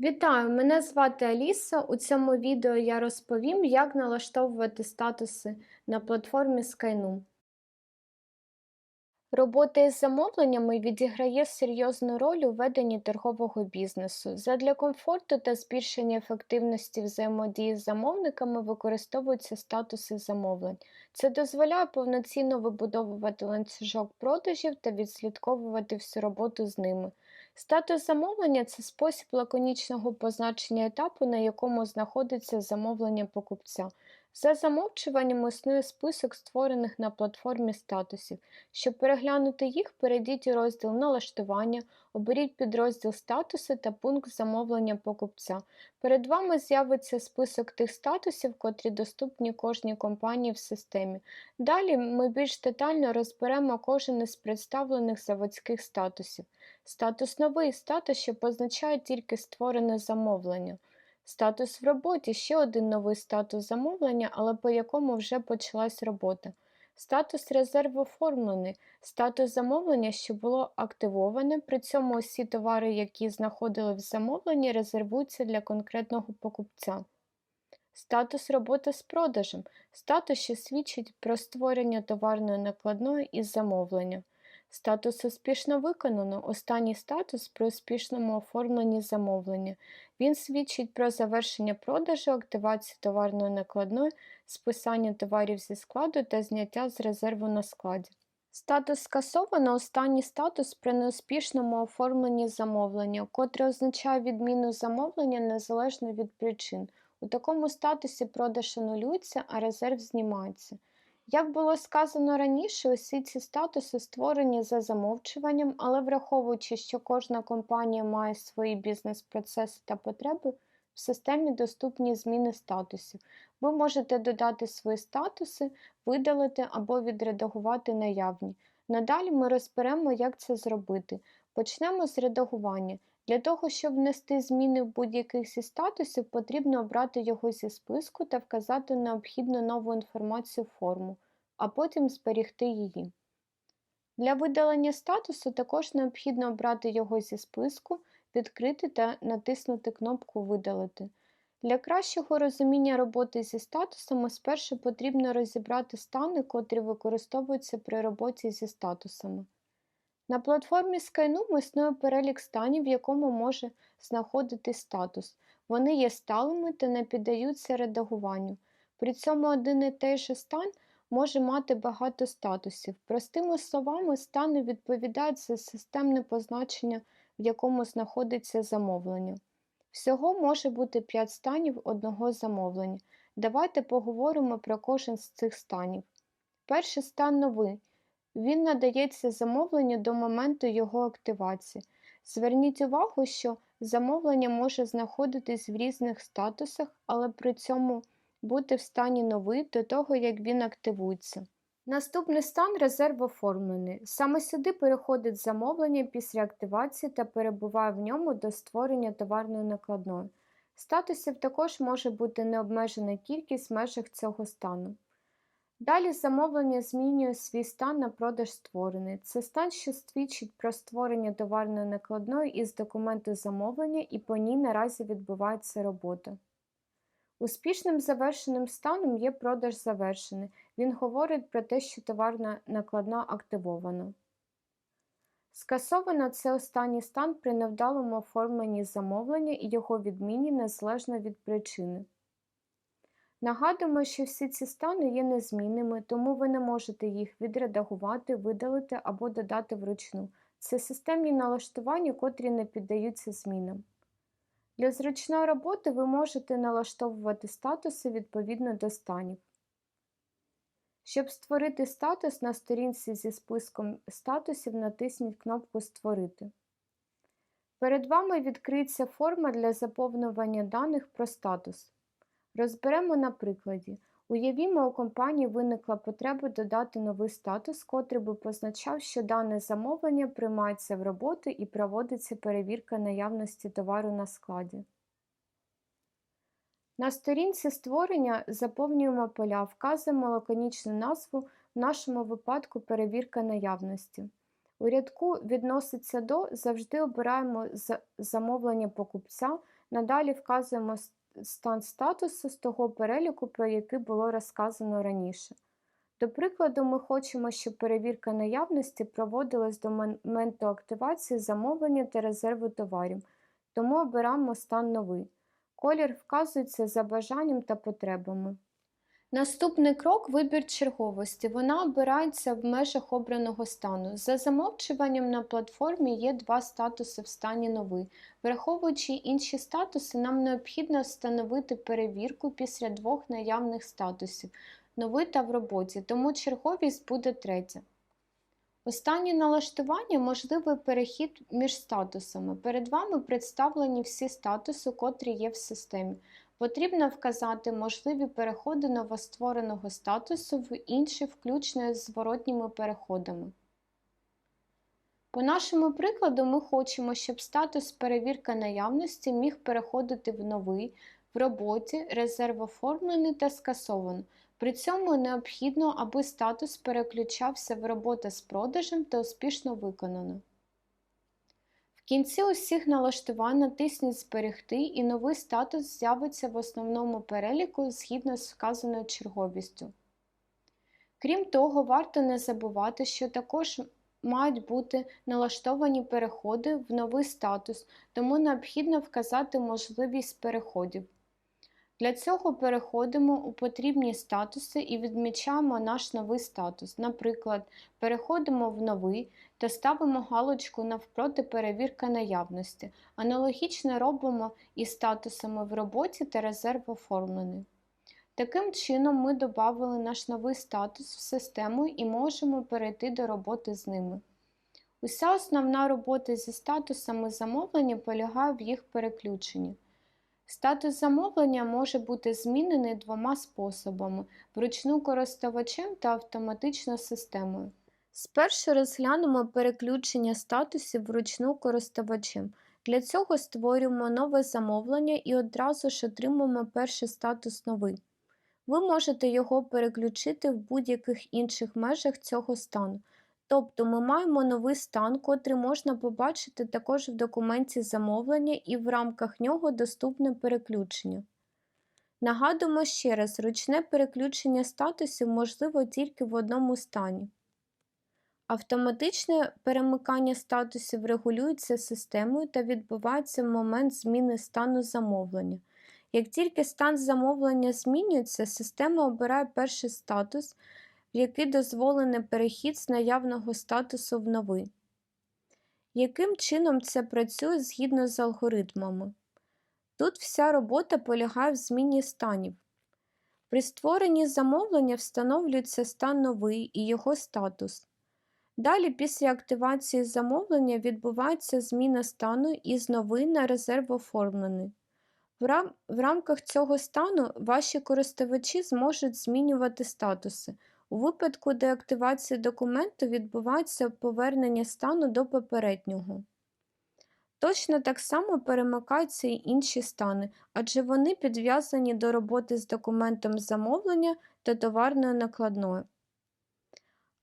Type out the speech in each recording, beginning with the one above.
Вітаю! Мене звати Аліса. У цьому відео я розповім, як налаштовувати статуси на платформі Skynu. Робота із замовленнями відіграє серйозну роль у веденні торгового бізнесу. Задля комфорту та збільшення ефективності взаємодії з замовниками використовуються статуси замовлень. Це дозволяє повноцінно вибудовувати ланцюжок продажів та відслідковувати всю роботу з ними. Статус замовлення це спосіб лаконічного позначення етапу, на якому знаходиться замовлення покупця. За замовчуванням існує список створених на платформі статусів. Щоб переглянути їх, перейдіть у розділ Налаштування, оберіть підрозділ статуси та пункт замовлення покупця. Перед вами з'явиться список тих статусів, котрі доступні кожній компанії в системі. Далі ми більш детально розберемо кожен із представлених заводських статусів. Статус новий статус, що позначає тільки створене замовлення. Статус в роботі ще один новий статус замовлення, але по якому вже почалась робота. Статус резерв оформлений, статус замовлення, що було активоване, при цьому усі товари, які знаходили в замовленні, резервуються для конкретного покупця. Статус роботи з продажем статус, що свідчить про створення товарної накладної із замовлення. Статус успішно виконано. Останній статус при успішному оформленні замовлення. Він свідчить про завершення продажу, активацію товарної накладної, списання товарів зі складу та зняття з резерву на складі. Статус скасовано останній статус при неуспішному оформленні замовлення, котре означає відміну замовлення незалежно від причин. У такому статусі продаж анулюється, а резерв знімається. Як було сказано раніше, усі ці статуси створені за замовчуванням, але враховуючи, що кожна компанія має свої бізнес-процеси та потреби, в системі доступні зміни статусів. Ви можете додати свої статуси, видалити або відредагувати наявні. Надалі ми розберемо, як це зробити. Почнемо з редагування. Для того, щоб внести зміни в будь-яких зі статусів, потрібно обрати його зі списку та вказати необхідну нову інформацію в форму, а потім зберігти її. Для видалення статусу також необхідно обрати його зі списку, відкрити та натиснути кнопку Видалити. Для кращого розуміння роботи зі статусами спершу потрібно розібрати стани, котрі використовуються при роботі зі статусами. На платформі Skynoom існує перелік станів, в якому може знаходитись статус. Вони є сталими та не піддаються редагуванню. При цьому один і той же стан може мати багато статусів. Простими словами, стани відповідають за системне позначення, в якому знаходиться замовлення. Всього може бути 5 станів одного замовлення. Давайте поговоримо про кожен з цих станів. Перший стан новий. Він надається замовленню до моменту його активації. Зверніть увагу, що замовлення може знаходитись в різних статусах, але при цьому бути в стані новий до того, як він активується. Наступний стан резерв оформлений. Саме сюди переходить замовлення після активації та перебуває в ньому до створення товарної накладної. Статусів також може бути необмежена кількість в межах цього стану. Далі замовлення змінює свій стан на продаж створений. Це стан, що свідчить про створення товарної накладної із документу замовлення і по ній наразі відбувається робота. Успішним завершеним станом є продаж завершений. Він говорить про те, що товарна накладна активована. Скасовано це останній стан при невдалому оформленні замовлення і його відміні незалежно від причини. Нагадуємо, що всі ці стани є незмінними, тому ви не можете їх відредагувати, видалити або додати вручну. Це системні налаштування, котрі не піддаються змінам. Для зручної роботи ви можете налаштовувати статуси відповідно до станів. Щоб створити статус на сторінці зі списком статусів, натисніть кнопку Створити. Перед вами відкриється форма для заповнювання даних про статус. Розберемо на прикладі. Уявімо, у компанії виникла потреба додати новий статус, котрий би позначав, що дане замовлення приймається в роботу і проводиться перевірка наявності товару на складі. На сторінці створення заповнюємо поля, вказуємо лаконічну назву, в нашому випадку перевірка наявності. У рядку відноситься до завжди обираємо замовлення покупця, Надалі вказуємо стан статусу з того переліку, про який було розказано раніше. До прикладу, ми хочемо, щоб перевірка наявності проводилась до моменту активації замовлення та резерву товарів, тому обираємо стан новий. Колір вказується за бажанням та потребами. Наступний крок вибір черговості. Вона обирається в межах обраного стану. За замовчуванням на платформі є два статуси в стані новий. Враховуючи інші статуси, нам необхідно встановити перевірку після двох наявних статусів новий та в роботі, тому черговість буде третя. Останнє налаштування можливий перехід між статусами. Перед вами представлені всі статуси, котрі є в системі. Потрібно вказати можливі переходи новоствореного статусу в інший, включно з зворотніми переходами. По нашому прикладу, ми хочемо, щоб статус перевірка наявності міг переходити в новий, в роботі, резерв оформлений та скасовано. При цьому необхідно, аби статус переключався в робота з продажем та успішно виконано. Кінці усіх налаштувань натисніть Зберегти і новий статус з'явиться в основному переліку згідно з вказаною черговістю. Крім того, варто не забувати, що також мають бути налаштовані переходи в новий статус, тому необхідно вказати можливість переходів. Для цього переходимо у потрібні статуси і відмічаємо наш новий статус. Наприклад, переходимо в новий та ставимо галочку навпроти перевірка наявності. Аналогічно робимо із статусами в роботі та резерв оформлений. Таким чином, ми додали наш новий статус в систему і можемо перейти до роботи з ними. Уся основна робота зі статусами замовлення полягає в їх переключенні. Статус замовлення може бути змінений двома способами: вручну користувачем та автоматично системою. Спершу розглянемо переключення статусів вручну користувачем. Для цього створюємо нове замовлення і одразу ж отримуємо перший статус новий. Ви можете його переключити в будь-яких інших межах цього стану. Тобто ми маємо новий стан, котрий можна побачити також в документі замовлення і в рамках нього доступне переключення. Нагадуємо ще раз, ручне переключення статусів можливо тільки в одному стані. Автоматичне перемикання статусів регулюється системою та відбувається в момент зміни стану замовлення. Як тільки стан замовлення змінюється, система обирає перший статус, який дозволений перехід з наявного статусу в новий. Яким чином це працює згідно з алгоритмами? Тут вся робота полягає в зміні станів. При створенні замовлення встановлюється стан новий і його статус. Далі, після активації замовлення, відбувається зміна стану із новий на резерв оформлений. В, рам... в рамках цього стану ваші користувачі зможуть змінювати статуси. У випадку деактивації документу відбувається повернення стану до попереднього. Точно так само перемикаються й інші стани, адже вони підв'язані до роботи з документом замовлення та товарною накладною.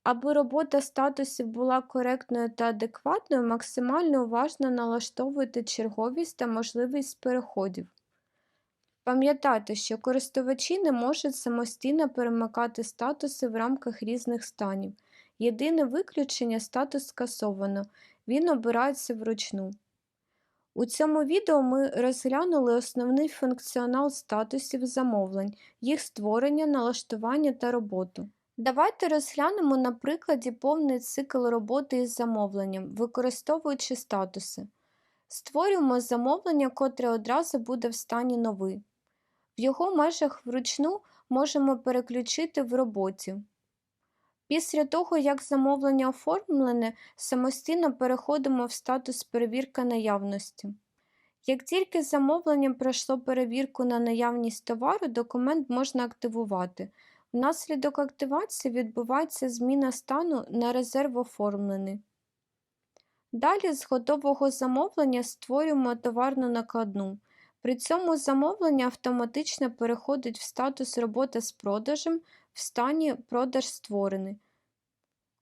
Аби робота статусів була коректною та адекватною, максимально уважно налаштовуйте черговість та можливість переходів. Пам'ятайте, що користувачі не можуть самостійно перемикати статуси в рамках різних станів. Єдине виключення статус скасовано, він обирається вручну. У цьому відео ми розглянули основний функціонал статусів замовлень, їх створення, налаштування та роботу. Давайте розглянемо на прикладі повний цикл роботи із замовленням, використовуючи статуси. Створюємо замовлення, котре одразу буде в стані новий. В його межах вручну можемо переключити в роботі. Після того, як замовлення оформлене, самостійно переходимо в статус перевірка наявності. Як тільки замовлення пройшло перевірку на наявність товару, документ можна активувати. Внаслідок активації відбувається зміна стану на резерв оформлений. Далі з готового замовлення створюємо товарну накладну. При цьому замовлення автоматично переходить в статус робота з продажем в стані продаж створений.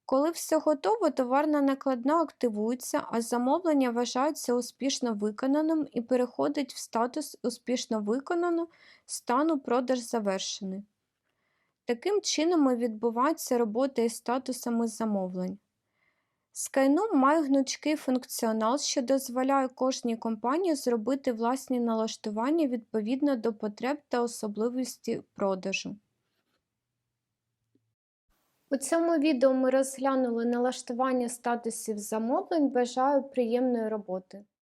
Коли все готово, товарна накладна активується, а замовлення вважається успішно виконаним і переходить в статус успішно виконано стану продаж завершений. Таким чином і відбувається робота із статусами замовлень. Skynom має гнучкий функціонал, що дозволяє кожній компанії зробити власні налаштування відповідно до потреб та особливості продажу. У цьому відео ми розглянули налаштування статусів замовлень. Бажаю приємної роботи!